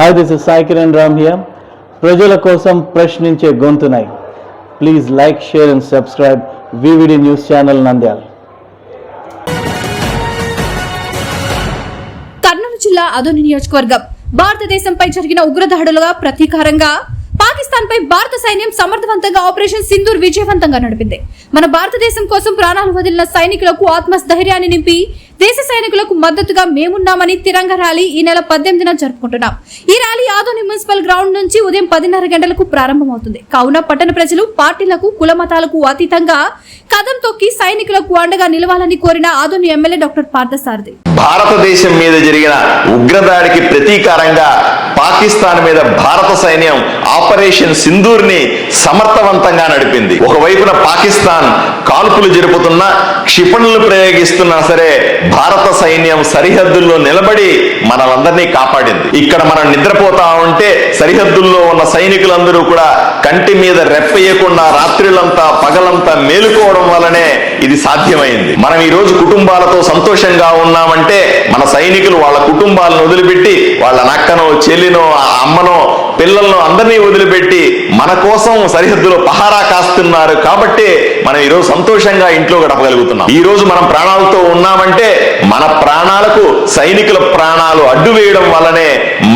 Hi this is Sai Kiran Ram here ప్రజల కోసం ప్రశ్నించే గొంతునై. Please like share and subscribe VVD news channel Nandyal Kurnool జిల్లా అదోని నియోజకవర్గం. భారతదేశంపై జరిగిన ఉగ్రదాడులుగా ప్రతీకారంగా పాకిస్తాన్ పై భారత సైన్యం సమర్థవంతంగా ఆపరేషన్ సింధూర్ విజయవంతంగా నడిపింది. మన భారతదేశం కోసం ప్రాణాలు వదిలిన సైనికులకు ఆత్మస్థైర్యాన్ని నింపి దేశ సైనికులకు మద్దతుగా మేమున్నామని తిరంగ ర్యాలీ ఈ నెల పద్దెనిమిదిన జరుపుకుంటున్నాం. ఈ ర్యాలీ ఆదోని మున్సిపల్ గ్రౌండ్ నుంచి ఉదయం పదిన్నర గంటలకు ప్రారంభమవుతుంది. కావున పట్టణ ప్రజలు పార్టీలకు కుల మతాలకు అతీతంగా కదం తొక్కి సైనికులకు అండగా నిలవాలని కోరిన ఆదోని ఎమ్మెల్యే డాక్టర్ పార్థసారథి. భారతదేశం మీద జరిగిన ఉగ్రదాడికి ప్రతీకారంగా పాకిస్తాన్ మీద భారత సైన్యం ఆపరేషన్ సింధూర్ని సమర్థవంతంగా నడిపింది. ఒకవైపున పాకిస్తాన్ కాల్పులు జరుపుతున్నా క్షిపణులు ప్రయోగిస్తున్నా సరే భారత సైన్యం సరిహద్దుల్లో నిలబడి మనలందరినీ కాపాడింది. ఇక్కడ మనం నిద్రపోతా ఉంటే సరిహద్దుల్లో ఉన్న సైనికులందరూ కూడా కంటి మీద రెప్పేయకుండా రాత్రులంతా పగలంతా మేలుకోవడం వల్లనే ఇది సాధ్యమైంది. మనం ఈ రోజు కుటుంబాలతో సంతోషంగా ఉన్నామంటే మన సైనికులు వాళ్ళ కుటుంబాలను వదిలిపెట్టి వాళ్ళ నక్కనో చెల్లినో అమ్మనో పిల్లలను అందరినీ వదిలిపెట్టి మన కోసం సరిహద్దులో పహారా కాస్తున్నారు కాబట్టి మనం ఈరోజు సంతోషంగా ఇంట్లో గడపగలుగుతున్నాం. ఈ రోజు మనం ప్రాణాలతో ఉన్నామంటే మన ప్రాణాలకు సైనికుల ప్రాణాలు అడ్డు వేయడం వల్లనే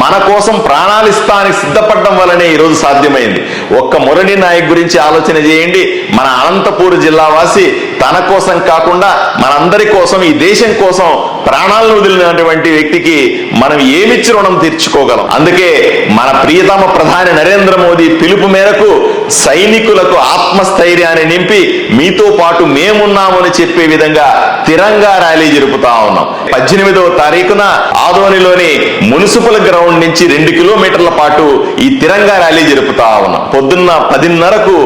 మన కోసం ప్రాణాలు ఇస్తానికి సిద్ధపడడం వల్లనే ఈ రోజు సాధ్యమైంది. ఒక్క మురళి నాయక్ గురించి ఆలోచన చేయండి. మన అనంతపూర్ జిల్లా వాసి తన కోసం కాకుండా మనందరి కోసం ఈ దేశం కోసం ప్రాణాలను వదిలినటువంటి వ్యక్తికి మనం ఏమిచ్చి రుణం తీర్చుకోగలం? అందుకే మన ప్రియతమ ప్రధాని నరేంద్ర మోదీ పిలుపు మేరకు సైనికులకు ఆత్మస్థైర్యాన్ని నింపి మీతో పాటు మేమున్నామని చెప్పే విధంగా తిరంగా ర్యాలీ జరుపుతా ఉన్నాం. పద్దెనిమిదవ తారీఖున ఆదోనిలోని మున్సిపల్ గ్రౌండ్ నుంచి రెండు కిలోమీటర్ల పాటు ఈ తిరంగా ర్యాలీ జరుపుతా ఉన్నాం. పొద్దున్న పదిన్నరకు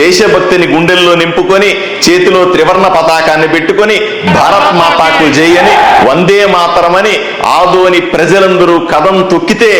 దేశభక్తిని గుండెల్లో నింపుకొని చేతిలో త్రివర్ణ పతాకాన్ని పెట్టుకొని భారత్ మాతాకు జై అని వందే మాతరమని ఆదోని ప్రజలందరూ కథం తొక్కితే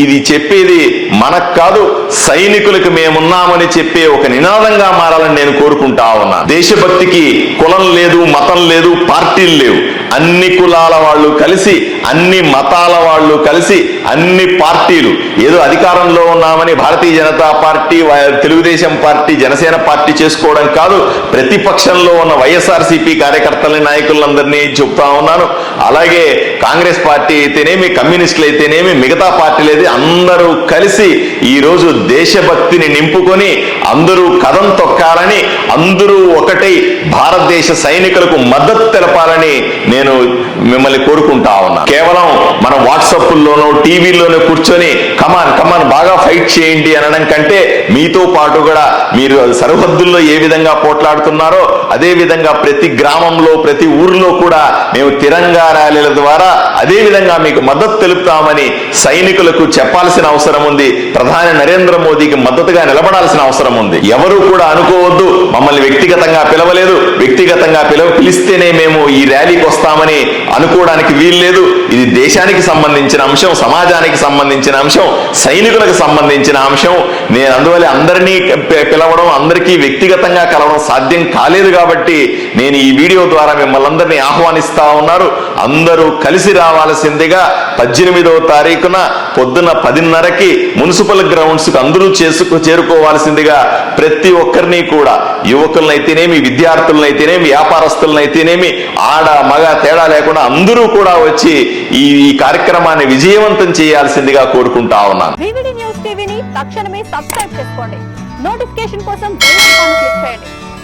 ఇది చెప్పేది మనకు కాదు సైనికులకు మేమున్నామని చెప్పే ఒక నినాదంగా మారాలని నేను కోరుకుంటా ఉన్నా దేశభక్తికి కులం లేదు మతం లేదు పార్టీలు లేవు. అన్ని కులాల వాళ్ళు కలిసి అన్ని మతాల వాళ్ళు కలిసి అన్ని పార్టీలు. ఏదో అధికారంలో ఉన్నామని Bharatiya Janata party Telugu Desam party Janasena party చేసుకోవడం కాదు. ప్రతిపక్షంలో ఉన్న వైఎస్ఆర్సీపీ కార్యకర్తలని నాయకులందరినీ చెప్తా ఉన్నాను. అలాగే కాంగ్రెస్ పార్టీ అయితేనేమి కమ్యూనిస్టులు అయితేనేమి మిగతా పార్టీలు అనేది అందరూ కలిసి ఈ రోజు దేశభక్తిని నింపుకొని అందరూ కథం తొక్కాలని అందరూ ఒకటై భారతదేశ సైనికులకు మద్దతు తెలపాలని నేను మిమ్మల్ని కోరుకుంటా ఉన్నా. కేవలం మన వాట్సాప్ లోనో కూర్చొని కమాన్ కమాన్ బాగా ఫైట్ చేయండి అనడం కంటే మీతో పాటు కూడా మీరు సరిహద్దుల్లో ఏ విధంగా పోట్లాడుతున్నారో అదే విధంగా ప్రతి గ్రామంలో ప్రతి ఊర్లో కూడా మేము తిరంగా ర్యాలీల ద్వారా అదే విధంగా మీకు మద్దతు తెలుపుతామని సైనికులకు చెప్పాల్సిన అవసరం ఉంది. ప్రధాని నరేంద్ర మోదీకి మద్దతుగా నిలబడాల్సిన అవసరం ఉంది. ఎవరు కూడా అనుకోవద్దు. మమ్మల్ని వ్యక్తిగతంగా పిలవలేదు. వ్యక్తిగతంగా పిలవ పిలిస్తేనే మేము ఈ ర్యాలీకి వస్తామని అనుకోవడానికి వీల్లేదు. ఇది దేశానికి సంబంధించిన అంశం సమాజానికి సంబంధించిన అంశం సైనికులకు సంబంధించిన అంశం. నేను అందువల్ల అందరినీ పిలవడం అందరికీ వ్యక్తిగతంగా కలవడం సాధ్యం కాలేదు కాబట్టి నేను ఈ వీడియో ద్వారా మిమ్మల్ని అందరినీ ఆహ్వానిస్తా ఉన్నారు. అందరూ కలిసి రావాల్సిందిగా పద్దెనిమిదవ తారీఖున పొద్దున పదిన్నరకి మున్సిపల్ గ్రౌండ్స్కు అందరూ చేసుకు చేరుకోవాల్సిందిగా ప్రతి ఒక్కరిని కూడా యువకులనైతేనేమి విద్యార్థులనైతేనేమి వ్యాపారస్తులనైతేనేమి ఆడ మగ తేడా లేకుండా అందరూ కూడా వచ్చి ఈ కార్యక్రమాన్ని విజయవంతం చేయాల్సిందిగా కోరుకుంటా ఉన్నాను. తక్షణమే సబ్స్క్రైబ్ చేసుకోండి. నోటిఫికేషన్ కోసం క్లిక్ చేయండి.